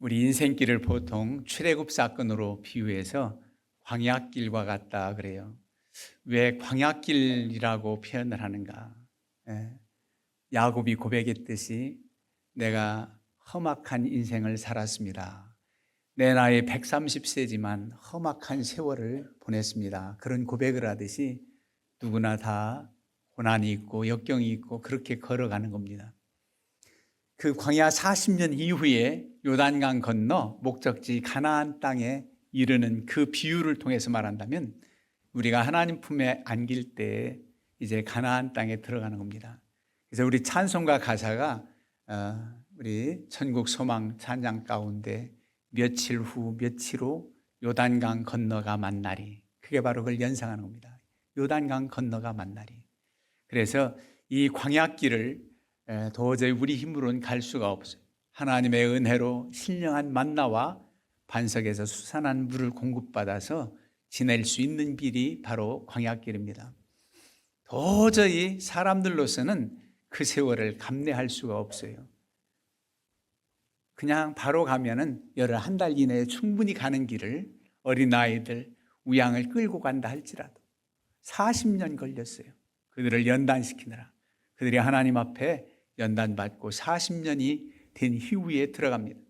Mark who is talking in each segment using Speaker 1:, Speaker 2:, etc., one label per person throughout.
Speaker 1: 우리 인생길을 보통 출애굽 사건으로 비유해서 광야길과 같다 그래요. 왜 광야길이라고 표현을 하는가? 예. 야곱이 고백했듯이 내가 험악한 인생을 살았습니다. 내 나이 130세지만 험악한 세월을 보냈습니다. 그런 고백을 하듯이 누구나 다 고난이 있고 역경이 있고 그렇게 걸어가는 겁니다. 그 광야 40년 이후에 요단강 건너 목적지 가나안 땅에 이르는 그 비유를 통해서 말한다면 우리가 하나님 품에 안길 때 이제 가나안 땅에 들어가는 겁니다. 그래서 우리 찬송가 가사가 어, 우리 천국 소망 찬양 가운데 며칠 후 며칠 후 요단강 건너가 만나리 그게 바로 그걸 연상하는 겁니다. 요단강 건너가 만나리. 그래서 이 광야길을 에, 도저히 우리 힘으로는 갈 수가 없어요. 하나님의 은혜로 신령한 만나와 반석에서 수산한 물을 공급받아서 지낼 수 있는 길이 바로 광야길입니다. 도저히 사람들로서는 그 세월을 감내할 수가 없어요. 그냥 바로 가면은 열흘 한 달 이내에 충분히 가는 길을 어린 아이들 우양을 끌고 간다 할지라도 40년 걸렸어요. 그들을 연단시키느라 그들이 하나님 앞에 연단 받고 40년이 된 이후에 들어갑니다.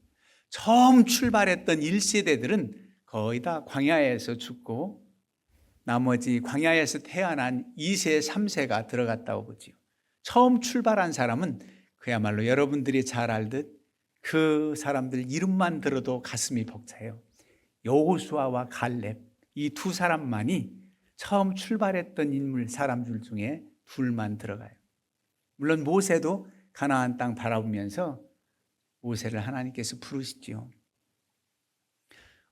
Speaker 1: 처음 출발했던 1세대들은 거의 다 광야에서 죽고 나머지 광야에서 태어난 2세, 3세가 들어갔다고 보지요. 처음 출발한 사람은 그야말로 여러분들이 잘 알듯 그 사람들 이름만 들어도 가슴이 벅차요. 여호수아와 갈렙 이 두 사람만이 처음 출발했던 인물 사람들 중에 둘만 들어가요. 물론 모세도 가나안 땅 바라보면서 모세를 하나님께서 부르시지요.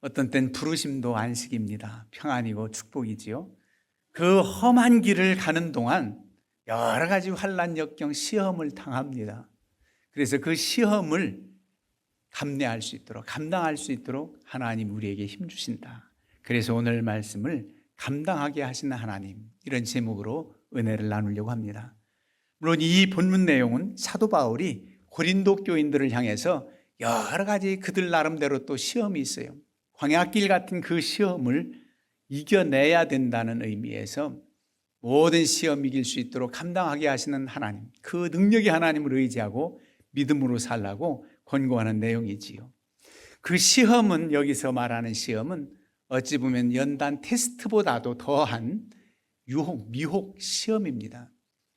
Speaker 1: 어떤 땐 부르심도 안식입니다. 평안이고 축복이지요. 그 험한 길을 가는 동안 여러 가지 환란 역경 시험을 당합니다. 그래서 그 시험을 감내할 수 있도록 감당할 수 있도록 하나님 우리에게 힘 주신다. 그래서 오늘 말씀을 감당하게 하시는 하나님 이런 제목으로 은혜를 나누려고 합니다. 물론 이 본문 내용은 사도 바울이 고린도 교인들을 향해서 여러 가지 그들 나름대로 또 시험이 있어요. 광야길 같은 그 시험을 이겨내야 된다는 의미에서 모든 시험 이길 수 있도록 감당하게 하시는 하나님, 그 능력의 하나님을 의지하고 믿음으로 살라고 권고하는 내용이지요. 그 시험은 여기서 말하는 시험은 어찌 보면 연단 테스트보다도 더한 유혹, 미혹 시험입니다.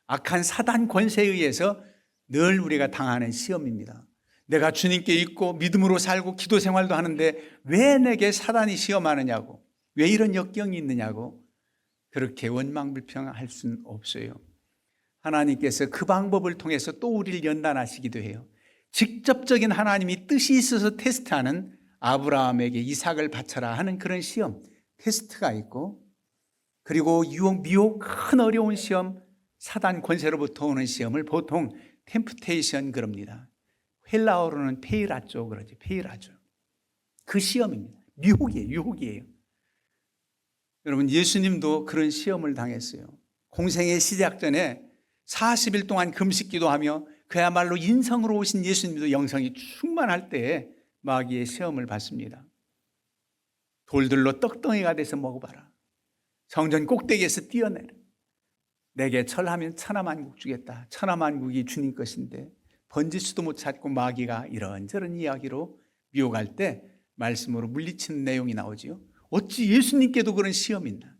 Speaker 1: 악한 사단 권세에 의해서 늘 우리가 당하는 시험입니다. 내가 주님께 있고 믿음으로 살고 기도 생활도 하는데 왜 내게 사단이 시험하느냐고, 왜 이런 역경이 있느냐고 그렇게 원망 불평할 수는 없어요. 하나님께서 그 방법을 통해서 또 우리를 연단하시기도 해요. 직접적인 하나님이 뜻이 있어서 테스트하는 아브라함에게 이삭을 바쳐라 하는 그런 시험, 테스트가 있고, 그리고 유혹, 미혹, 큰 어려운 시험, 사단 권세로부터 오는 시험을 보통 템프테이션 그럽니다. 헬라어로는 페이라죠 그러지, 페이라죠. 그 시험입니다. 미혹이에요, 유혹이에요. 여러분, 예수님도 그런 시험을 당했어요. 공생의 시작 전에 40일 동안 금식 기도하며 그야말로 인성으로 오신 예수님도 영성이 충만할 때에 마귀의 시험을 받습니다. 돌들로 떡덩이가 돼서 먹어봐라. 성전 꼭대기에서 뛰어내라. 내게 철하면 천하만국 주겠다. 천하만국이 주님 것인데 번지수도 못 찾고 마귀가 이런저런 이야기로 미혹할 때 말씀으로 물리치는 내용이 나오지요. 어찌 예수님께도 그런 시험이 있나?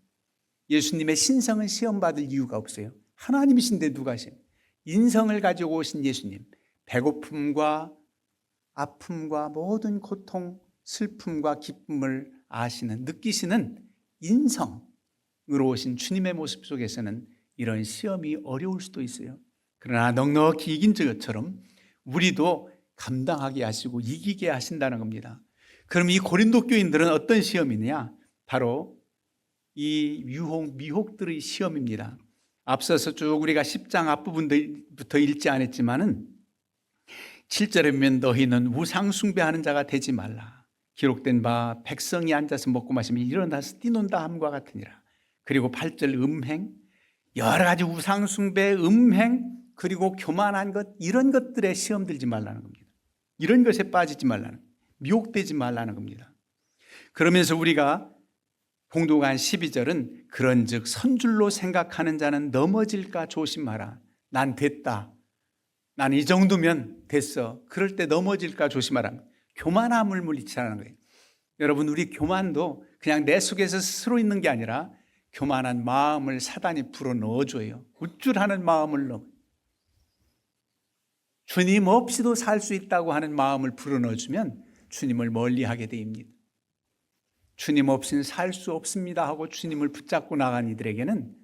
Speaker 1: 예수님의 신성은 시험받을 이유가 없어요. 하나님이신데 누가 시험? 인성을 가지고 오신 예수님, 배고픔과 아픔과 모든 고통, 슬픔과 기쁨을 아시는, 느끼시는 인성으로 오신 주님의 모습 속에서는 이런 시험이 어려울 수도 있어요. 그러나 넉넉히 이긴 것처럼 우리도 감당하게 하시고 이기게 하신다는 겁니다. 그럼 이 고린도 교인들은 어떤 시험이냐? 바로 이 유혹, 미혹들의 시험입니다. 앞서서 쭉 우리가 10장 앞부분부터 읽지 않았지만은 7절에 보면 너희는 우상 숭배하는 자가 되지 말라. 기록된 바 백성이 앉아서 먹고 마시면 일어나서 뛰논다 함과 같으니라. 그리고 8절 음행 여러 가지 우상 숭배, 음행 그리고 교만한 것 이런 것들에 시험 들지 말라는 겁니다. 이런 것에 빠지지 말라는 미혹되지 말라는 겁니다. 그러면서 우리가 봉도간 12절은 그런 즉 선줄로 생각하는 자는 넘어질까 조심하라. 난 됐다. 난 이 정도면 됐어. 그럴 때 넘어질까 조심하라. 교만함을 물리치라는 거예요. 여러분 우리 교만도 그냥 내 속에서 스스로 있는 게 아니라 교만한 마음을 사단이 불어 넣어줘요. 우쭐하는 마음을 넣어. 주님 없이도 살 수 있다고 하는 마음을 불어 넣어주면 주님을 멀리하게 됩니다. 주님 없이는 살 수 없습니다 하고 주님을 붙잡고 나간 이들에게는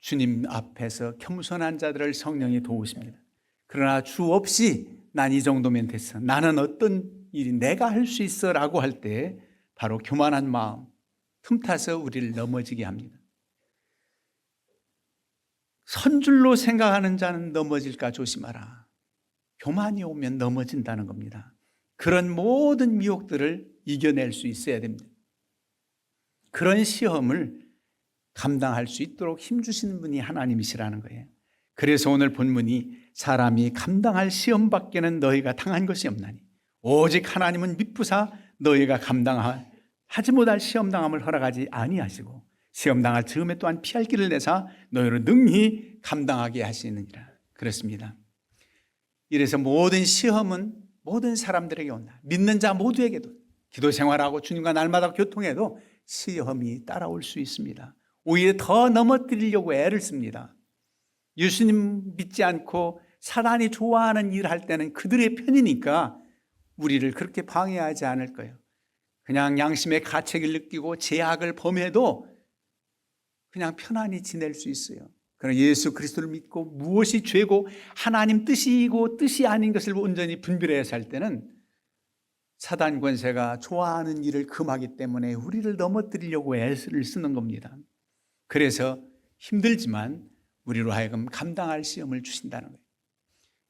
Speaker 1: 주님 앞에서 겸손한 자들을 성령이 도우십니다. 그러나 주 없이 난 이 정도면 됐어. 나는 어떤 일이 내가 할 수 있어 라고 할 때 바로 교만한 마음, 틈타서 우리를 넘어지게 합니다. 선줄로 생각하는 자는 넘어질까 조심하라. 교만이 오면 넘어진다는 겁니다. 그런 모든 미혹들을 이겨낼 수 있어야 됩니다. 그런 시험을 감당할 수 있도록 힘주시는 분이 하나님이시라는 거예요. 그래서 오늘 본문이 사람이 감당할 시험 밖에는 너희가 당한 것이 없나니 오직 하나님은 미쁘사 너희가 감당 하지 못할 시험당함을 허락하지 아니하시고 시험당할 즈음에 또한 피할 길을 내사 너희를 능히 감당하게 하시느니라 그렇습니다. 이래서 모든 시험은 모든 사람들에게 온다. 믿는 자 모두에게도 기도 생활하고 주님과 날마다 교통해도 시험이 따라올 수 있습니다. 오히려 더 넘어뜨리려고 애를 씁니다. 예수님 믿지 않고 사단이 좋아하는 일을 할 때는 그들의 편이니까 우리를 그렇게 방해하지 않을 거예요. 그냥 양심의 가책을 느끼고 제약을 범해도 그냥 편안히 지낼 수 있어요. 그러나 예수 그리스도를 믿고 무엇이 죄고 하나님 뜻이고 뜻이 아닌 것을 온전히 분별해야 살 때는 사단 권세가 좋아하는 일을 금하기 때문에 우리를 넘어뜨리려고 애를 쓰는 겁니다. 그래서 힘들지만 우리로 하여금 감당할 시험을 주신다는 거예요.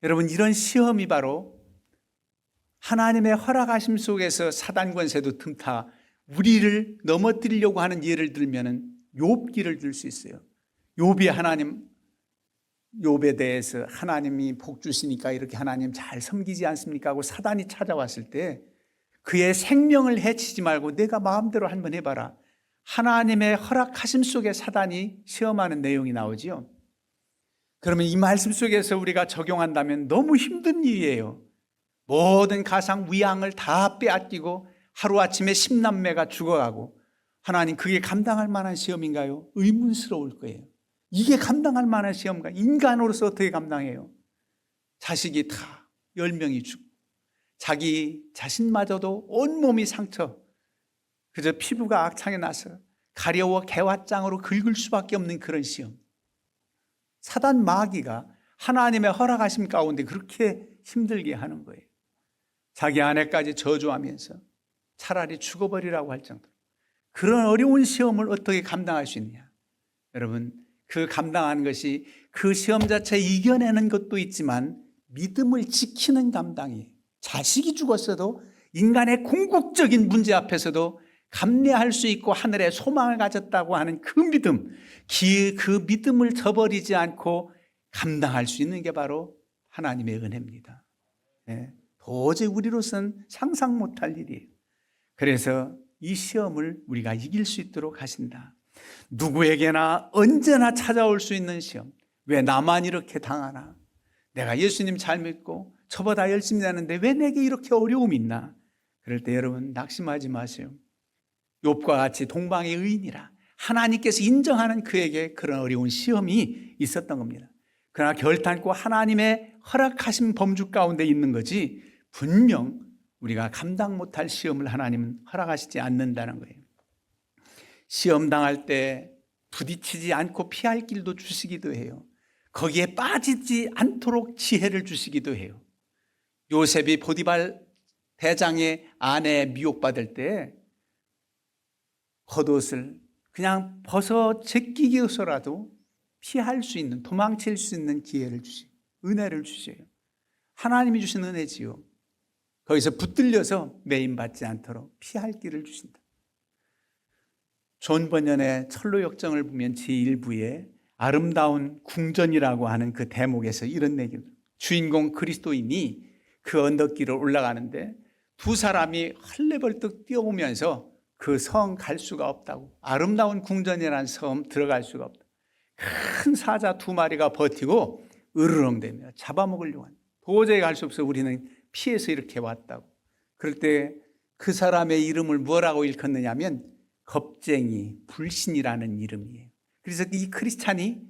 Speaker 1: 여러분 이런 시험이 바로 하나님의 허락하심 속에서 사단 권세도 틈타 우리를 넘어뜨리려고 하는 예를 들면은 욥기를 들 수 있어요. 욥이 하나님 욥에 대해서 하나님이 복 주시니까 이렇게 하나님 잘 섬기지 않습니까 하고 사단이 찾아왔을 때 그의 생명을 해치지 말고 내가 마음대로 한번 해 봐라. 하나님의 허락하심 속에 사단이 시험하는 내용이 나오지요. 그러면 이 말씀 속에서 우리가 적용한다면 너무 힘든 일이에요. 모든 가상 위양을 다 빼앗기고 하루아침에 십남매가 죽어가고 하나님 그게 감당할 만한 시험인가요? 의문스러울 거예요. 이게 감당할 만한 시험인가? 인간으로서 어떻게 감당해요? 자식이 다 열명이 죽고 자기 자신마저도 온몸이 상처 그저 피부가 악창에 나서 가려워 개화장으로 긁을 수밖에 없는 그런 시험 사단 마귀가 하나님의 허락하심 가운데 그렇게 힘들게 하는 거예요 자기 아내까지 저주하면서 차라리 죽어버리라고 할 정도로 그런 어려운 시험을 어떻게 감당할 수 있느냐 여러분 그 감당하는 것이 그 시험 자체 이겨내는 것도 있지만 믿음을 지키는 감당이에요 자식이 죽었어도 인간의 궁극적인 문제 앞에서도 감내할 수 있고 하늘에 소망을 가졌다고 하는 그 믿음, 그 믿음을 저버리지 않고 감당할 수 있는 게 바로 하나님의 은혜입니다. 네. 도저히 우리로서는 상상 못할 일이에요. 그래서 이 시험을 우리가 이길 수 있도록 하신다. 누구에게나 언제나 찾아올 수 있는 시험. 왜 나만 이렇게 당하나? 내가 예수님 잘 믿고 저보다 열심히 하는데 왜 내게 이렇게 어려움이 있나? 그럴 때 여러분 낙심하지 마세요. 욥과 같이 동방의 의인이라 하나님께서 인정하는 그에게 그런 어려운 시험이 있었던 겁니다. 그러나 결단코 하나님의 허락하신 범주 가운데 있는 거지 분명 우리가 감당 못할 시험을 하나님은 허락하시지 않는다는 거예요. 시험 당할 때 부딪히지 않고 피할 길도 주시기도 해요. 거기에 빠지지 않도록 지혜를 주시기도 해요. 요셉이 보디발 대장의 아내 미혹받을 때 겉옷을 그냥 벗어 제끼기서라도 피할 수 있는 도망칠 수 있는 기회를 주시 은혜를 주셔요. 하나님이 주신 은혜지요. 거기서 붙들려서 매임받지 않도록 피할 길을 주신다. 존 번연의 철로 역정을 보면 제1부에 아름다운 궁전이라고 하는 그 대목에서 이런 얘기입니다. 주인공 그리스도인이 그 언덕길을 올라가는데 두 사람이 헐레벌떡 뛰어오면서 그성갈 수가 없다고. 아름다운 궁전이라는 섬 들어갈 수가 없다. 큰 사자 두 마리가 버티고 으르렁대며 잡아먹으려고 한다. 도저히 갈 수 없어 우리는 피해서 이렇게 왔다고. 그럴 때 그 사람의 이름을 뭐라고 일컫느냐면 겁쟁이, 불신이라는 이름이에요. 그래서 이 크리스찬이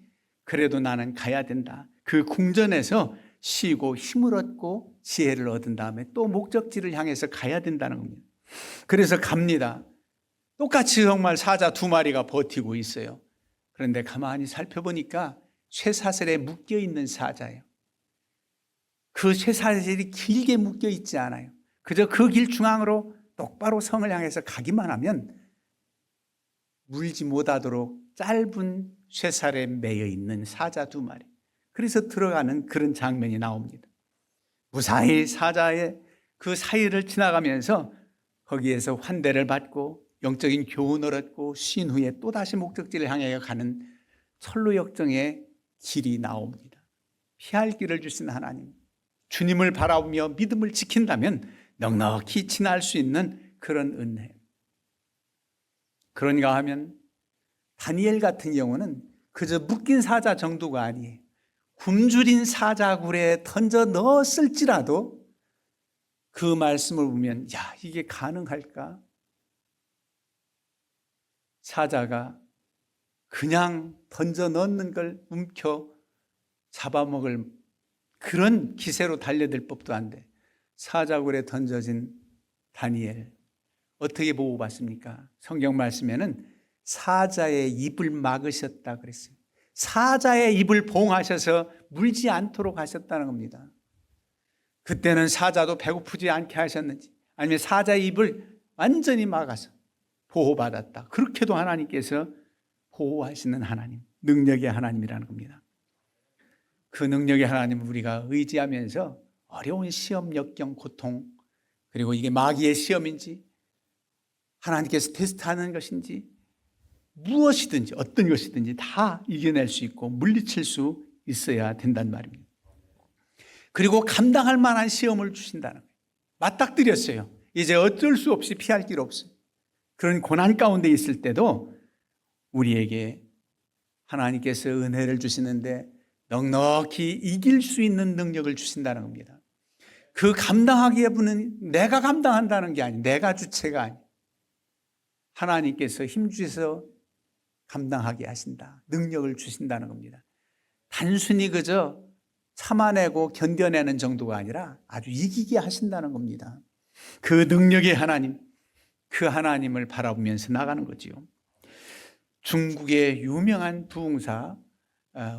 Speaker 1: 그래도 나는 가야 된다. 그 궁전에서 쉬고 힘을 얻고 지혜를 얻은 다음에 또 목적지를 향해서 가야 된다는 겁니다. 그래서 갑니다. 똑같이 정말 사자 두 마리가 버티고 있어요. 그런데 가만히 살펴보니까 쇠사슬에 묶여 있는 사자예요. 그 쇠사슬이 길게 묶여 있지 않아요. 그저 그 길 중앙으로 똑바로 성을 향해서 가기만 하면 물지 못하도록 짧은 쇠살에 매여 있는 사자 두 마리. 그래서 들어가는 그런 장면이 나옵니다. 무사히 사자의 그 사이를 지나가면서 거기에서 환대를 받고 영적인 교훈을 얻고 쉰 후에 또다시 목적지를 향해 가는 철로 역정의 길이 나옵니다. 피할 길을 주신 하나님. 주님을 바라보며 믿음을 지킨다면 넉넉히 지날 수 있는 그런 은혜. 그런가 하면 다니엘 같은 경우는 그저 묶인 사자 정도가 아니에요. 굶주린 사자굴에 던져 넣었을지라도 그 말씀을 보면 야 이게 가능할까? 사자가 그냥 던져 넣는 걸 움켜 잡아먹을 그런 기세로 달려들 법도 안 돼. 사자굴에 던져진 다니엘 어떻게 보고 봤습니까? 성경 말씀에는 사자의 입을 막으셨다 그랬어요. 사자의 입을 봉하셔서 물지 않도록 하셨다는 겁니다. 그때는 사자도 배고프지 않게 하셨는지 아니면 사자의 입을 완전히 막아서 보호받았다. 그렇게도 하나님께서 보호하시는 하나님, 능력의 하나님이라는 겁니다. 그 능력의 하나님을 우리가 의지하면서 어려운 시험, 역경, 고통, 그리고 이게 마귀의 시험인지 하나님께서 테스트하는 것인지 무엇이든지 어떤 것이든지 다 이겨낼 수 있고 물리칠 수 있어야 된단 말입니다. 그리고 감당할 만한 시험을 주신다는 거예요. 맞닥뜨렸어요. 이제 어쩔 수 없이 피할 길 없어요. 그런 고난 가운데 있을 때도 우리에게 하나님께서 은혜를 주시는데 넉넉히 이길 수 있는 능력을 주신다는 겁니다. 그 감당하기에는 내가 감당한다는 게 아니, 내가 주체가 아니. 하나님께서 힘주셔서 감당하게 하신다. 능력을 주신다는 겁니다. 단순히 그저 참아내고 견뎌내는 정도가 아니라 아주 이기게 하신다는 겁니다. 그 능력의 하나님, 그 하나님을 바라보면서 나가는 거지요. 중국의 유명한 부흥사 어,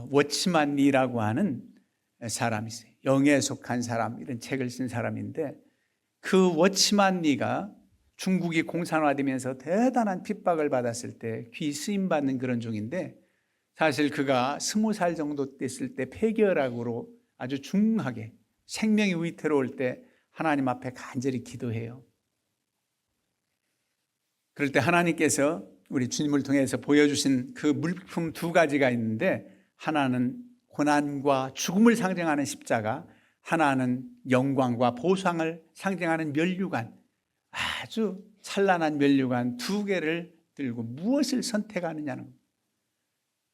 Speaker 1: 워치만 리라고 하는 사람이 있어요. 영에 속한 사람 이런 책을 쓴 사람인데 그 워치만 리가 중국이 공산화되면서 대단한 핍박을 받았을 때 귀 쓰임 받는 그런 종인데 사실 그가 스무 살 정도 됐을 때 폐결학으로 아주 중하게 생명이 위태로울 때 하나님 앞에 간절히 기도해요. 그럴 때 하나님께서 우리 주님을 통해서 보여주신 그 물품 두 가지가 있는데 하나는 고난과 죽음을 상징하는 십자가, 하나는 영광과 보상을 상징하는 면류관, 아주 찬란한 면류관 두 개를 들고 무엇을 선택하느냐는 겁니다.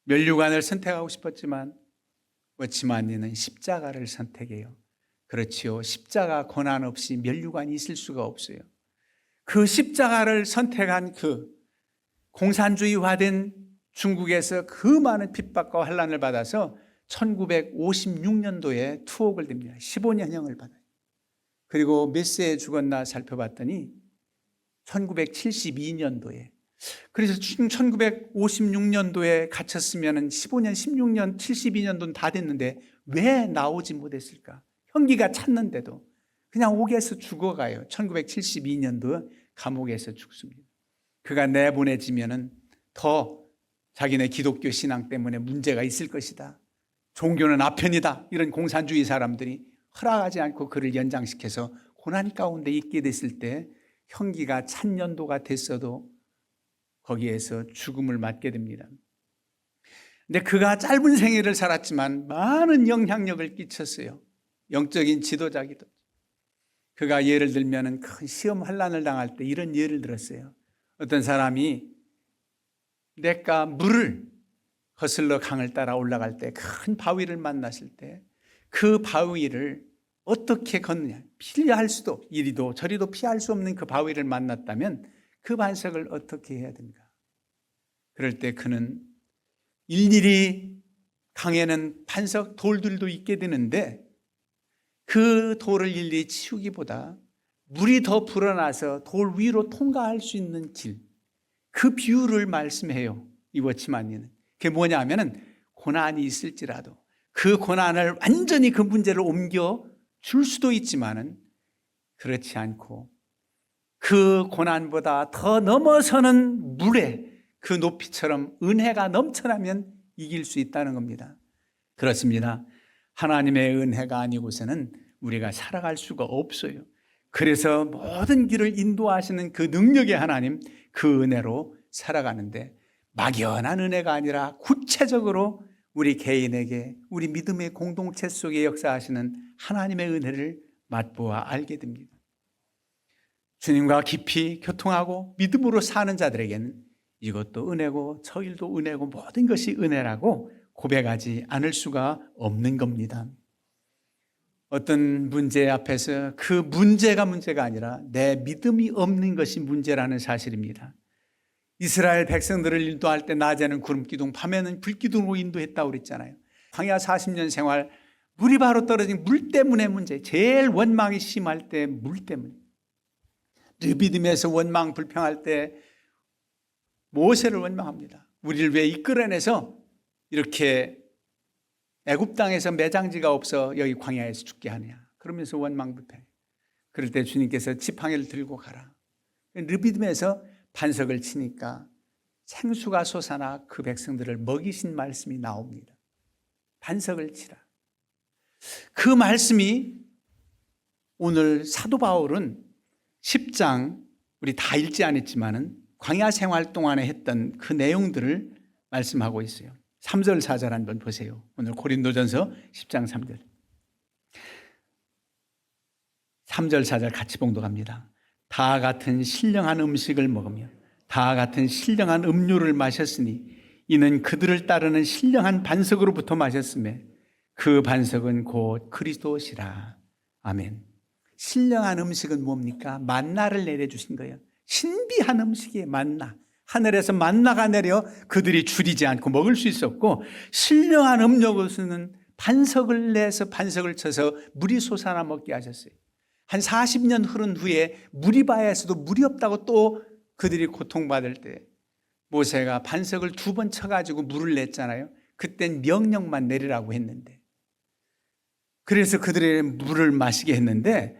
Speaker 1: 면류관을 선택하고 싶었지만 워치만니는 십자가를 선택해요. 그렇지요. 십자가 고난 없이 면류관이 있을 수가 없어요. 그 십자가를 선택한 그 공산주의화된 중국에서 그 많은 핍박과 환란을 받아서 1956년도에 투옥을 됩니다. 15년형을 받아요. 그리고 몇 세에 죽었나 살펴봤더니 1972년도에 그래서 1956년도에 갇혔으면 15년, 16년, 72년도는 다 됐는데 왜 나오지 못했을까? 형기가 찼는데도 그냥 옥에서 죽어가요. 1972년도 감옥에서 죽습니다. 그가 내보내지면은 더 자기네 기독교 신앙 때문에 문제가 있을 것이다. 종교는 아편이다. 이런 공산주의 사람들이 허락하지 않고 그를 연장시켜서 고난 가운데 있게 됐을 때 형기가 찬년도가 됐어도 거기에서 죽음을 맞게 됩니다. 근데 그가 짧은 생애를 살았지만 많은 영향력을 끼쳤어요. 영적인 지도자기도. 그가 예를 들면은 큰 시험 환란을 당할 때 이런 예를 들었어요. 어떤 사람이 내가 물을 거슬러 강을 따라 올라갈 때 큰 바위를 만났을 때 그 바위를 어떻게 걷느냐 피할 수도 이리도 저리도 피할 수 없는 그 바위를 만났다면 그 반석을 어떻게 해야 됩니까? 그럴 때 그는 일일이 강에는 반석 돌들도 있게 되는데 그 돌을 일일이 치우기보다 물이 더 불어나서 돌 위로 통과할 수 있는 길, 그 비유를 말씀해요. 이 워치만니는. 그게 뭐냐 하면은 고난이 있을지라도 그 고난을 완전히 그 문제를 옮겨 줄 수도 있지만은 그렇지 않고 그 고난보다 더 넘어서는 물의 그 높이처럼 은혜가 넘쳐나면 이길 수 있다는 겁니다. 그렇습니다. 하나님의 은혜가 아니고서는 우리가 살아갈 수가 없어요. 그래서 모든 길을 인도하시는 그 능력의 하나님, 그 은혜로 살아가는데 막연한 은혜가 아니라 구체적으로 우리 개인에게 우리 믿음의 공동체 속에 역사하시는 하나님의 은혜를 맛보아 알게 됩니다. 주님과 깊이 교통하고 믿음으로 사는 자들에게는 이것도 은혜고 저 일도 은혜고 모든 것이 은혜라고 고백하지 않을 수가 없는 겁니다. 어떤 문제 앞에서 그 문제가 문제가 아니라 내 믿음이 없는 것이 문제라는 사실입니다. 이스라엘 백성들을 인도할 때 낮에는 구름 기둥, 밤에는 불 기둥으로 인도했다고 그랬잖아요. 광야 40년 생활 물이 바로 떨어진 물 때문에 문제. 제일 원망이 심할 때 물 때문에. 르비딤에서 원망 불평할 때 모세를 원망합니다. 우리를 왜 이끌어내서 이렇게 애굽 땅에서 매장지가 없어 여기 광야에서 죽게 하냐. 그러면서 원망 불평. 그럴 때 주님께서 지팡이를 들고 가라. 르비딤에서 반석을 치니까 생수가 솟아나 그 백성들을 먹이신 말씀이 나옵니다. 반석을 치라. 그 말씀이 오늘 사도 바울은 10장 우리 다 읽지 않았지만은 광야 생활 동안에 했던 그 내용들을 말씀하고 있어요. 3절 4절 한번 보세요. 오늘 고린도전서 10장 3절. 3절 4절 같이 봉독합니다. 다 같은 신령한 음식을 먹으며 다 같은 신령한 음료를 마셨으니 이는 그들을 따르는 신령한 반석으로부터 마셨음에 그 반석은 곧 그리스도시라. 아멘. 신령한 음식은 뭡니까? 만나를 내려주신 거예요. 신비한 음식이 만나. 하늘에서 만나가 내려 그들이 줄이지 않고 먹을 수 있었고, 신령한 음료는 반석을 내서 반석을 쳐서 물이 솟아나 먹게 하셨어요. 한 40년 흐른 후에 무리바에서도 물이 없다고 또 그들이 고통받을 때 모세가 반석을 두 번 쳐가지고 물을 냈잖아요. 그땐 명령만 내리라고 했는데. 그래서 그들의 물을 마시게 했는데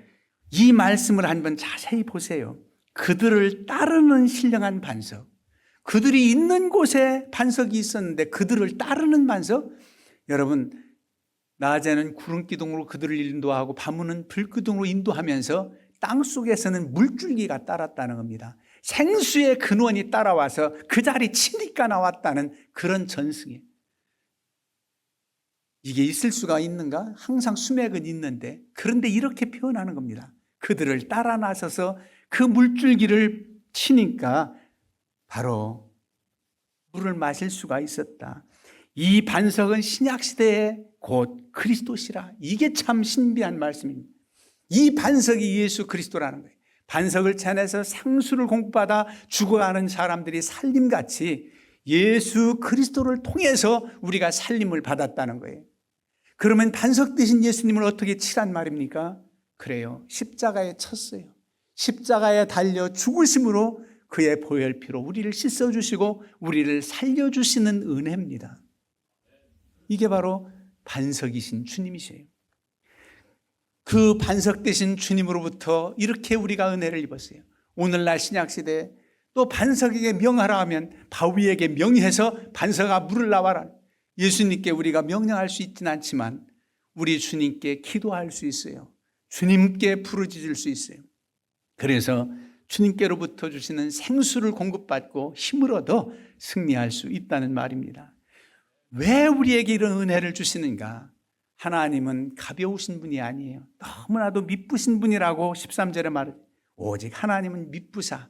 Speaker 1: 이 말씀을 한번 자세히 보세요. 그들을 따르는 신령한 반석. 그들이 있는 곳에 반석이 있었는데 그들을 따르는 반석. 여러분, 낮에는 구름 기둥으로 그들을 인도하고 밤은 불 기둥으로 인도하면서 땅 속에서는 물줄기가 따랐다는 겁니다. 생수의 근원이 따라와서 그 자리 치니까 나왔다는 그런 전승이에요. 이게 있을 수가 있는가? 항상 수맥은 있는데 그런데 이렇게 표현하는 겁니다. 그들을 따라 나서서 그 물줄기를 치니까 바로 물을 마실 수가 있었다. 이 반석은 신약 시대에 곧 그리스도시라. 이게 참 신비한 말씀입니다. 이 반석이 예수 그리스도라는 거예요. 반석을 찾아서 생수를 공급받아 죽어가는 사람들이 살림같이 예수 그리스도를 통해서 우리가 살림을 받았다는 거예요. 그러면 반석 되신 예수님을 어떻게 치란 말입니까? 그래요. 십자가에 쳤어요. 십자가에 달려 죽으심으로 그의 보혈피로 우리를 씻어주시고 우리를 살려주시는 은혜입니다. 이게 바로 반석이신 주님이세요. 그 반석 되신 주님으로부터 이렇게 우리가 은혜를 입었어요. 오늘날 신약시대에 또 반석에게 명하라 하면 바위에게 명해서 반석아 물을 나와라. 예수님께 우리가 명령할 수 있지는 않지만 우리 주님께 기도할 수 있어요. 주님께 부르짖을 수 있어요. 그래서 주님께로부터 주시는 생수를 공급받고 힘을 얻어 승리할 수 있다는 말입니다. 왜 우리에게 이런 은혜를 주시는가? 하나님은 가벼우신 분이 아니에요. 너무나도 미쁘신 분이라고 13절에 말을 오직 하나님은 미쁘사.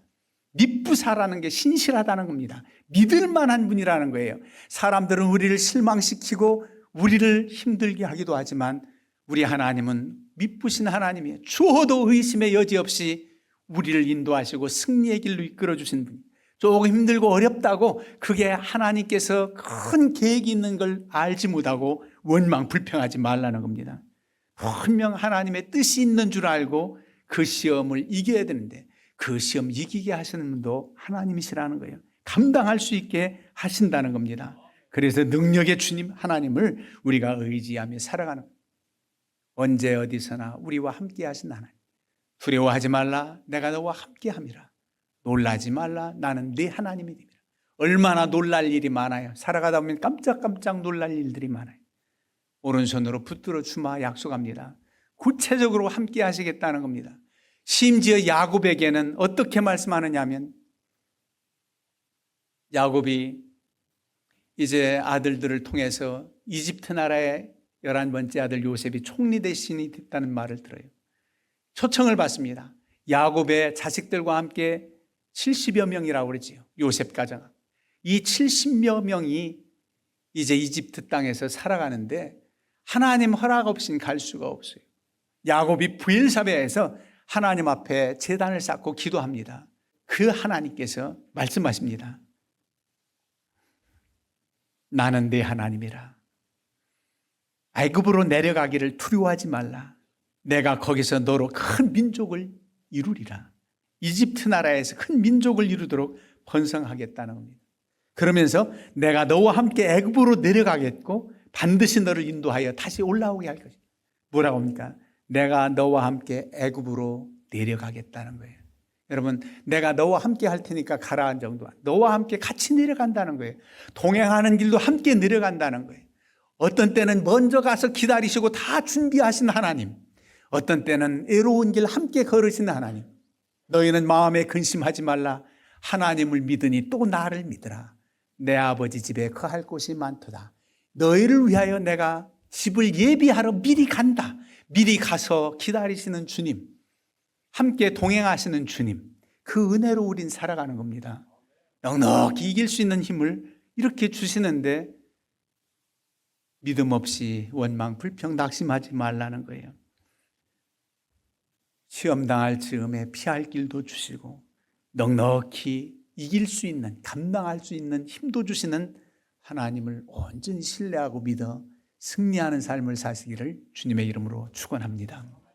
Speaker 1: 미쁘사라는 게 신실하다는 겁니다. 믿을 만한 분이라는 거예요. 사람들은 우리를 실망시키고 우리를 힘들게 하기도 하지만 우리 하나님은 미쁘신 하나님이에요. 주어도 의심의 여지 없이 우리를 인도하시고 승리의 길로 이끌어 주신 분. 조금 힘들고 어렵다고 그게 하나님께서 큰 계획이 있는 걸 알지 못하고 원망 불평하지 말라는 겁니다. 분명 하나님의 뜻이 있는 줄 알고 그 시험을 이겨야 되는데 그 시험 이기게 하시는 분도 하나님이시라는 거예요. 감당할 수 있게 하신다는 겁니다. 그래서 능력의 주님 하나님을 우리가 의지하며 살아가는. 언제 어디서나 우리와 함께 하신 하나님. 두려워하지 말라. 내가 너와 함께 함이라. 놀라지 말라. 나는 네 하나님이 됨이라. 얼마나 놀랄 일이 많아요. 살아가다 보면 깜짝깜짝 놀랄 일들이 많아요. 오른손으로 붙들어 주마 약속합니다. 구체적으로 함께 하시겠다는 겁니다. 심지어 야곱에게는 어떻게 말씀하느냐면 야곱이 이제 아들들을 통해서 이집트 나라의 열한 번째 아들 요셉이 총리 대신이 됐다는 말을 들어요. 초청을 받습니다. 야곱의 자식들과 함께 70여 명이라고 그러지요. 요셉 가정. 이 70여 명이 이제 이집트 땅에서 살아가는데 하나님 허락 없이는 갈 수가 없어요. 야곱이 부엘사베에서 하나님 앞에 제단을 쌓고 기도합니다. 그 하나님께서 말씀하십니다. 나는 내 하나님이라. 애굽으로 내려가기를 두려워하지 말라. 내가 거기서 너로 큰 민족을 이루리라. 이집트 나라에서 큰 민족을 이루도록 번성하겠다는 겁니다. 그러면서 내가 너와 함께 애굽으로 내려가겠고 반드시 너를 인도하여 다시 올라오게 할 것이다. 뭐라고 합니까? 내가 너와 함께 애굽으로 내려가겠다는 거예요. 여러분, 내가 너와 함께 할 테니까 가라 한 정도. 너와 함께 같이 내려간다는 거예요. 동행하는 길도 함께 내려간다는 거예요. 어떤 때는 먼저 가서 기다리시고 다 준비하신 하나님. 어떤 때는 애로운 길 함께 걸으신 하나님. 너희는 마음에 근심하지 말라. 하나님을 믿으니 또 나를 믿으라. 내 아버지 집에 거할 곳이 많도다. 너희를 위하여 내가 집을 예비하러 미리 간다. 미리 가서 기다리시는 주님. 함께 동행하시는 주님. 그 은혜로 우린 살아가는 겁니다. 넉넉히 이길 수 있는 힘을 이렇게 주시는데 믿음 없이 원망, 불평, 낙심하지 말라는 거예요. 시험 당할 즈음에 피할 길도 주시고 넉넉히 이길 수 있는 감당할 수 있는 힘도 주시는 하나님을 온전히 신뢰하고 믿어 승리하는 삶을 사시기를 주님의 이름으로 축원합니다.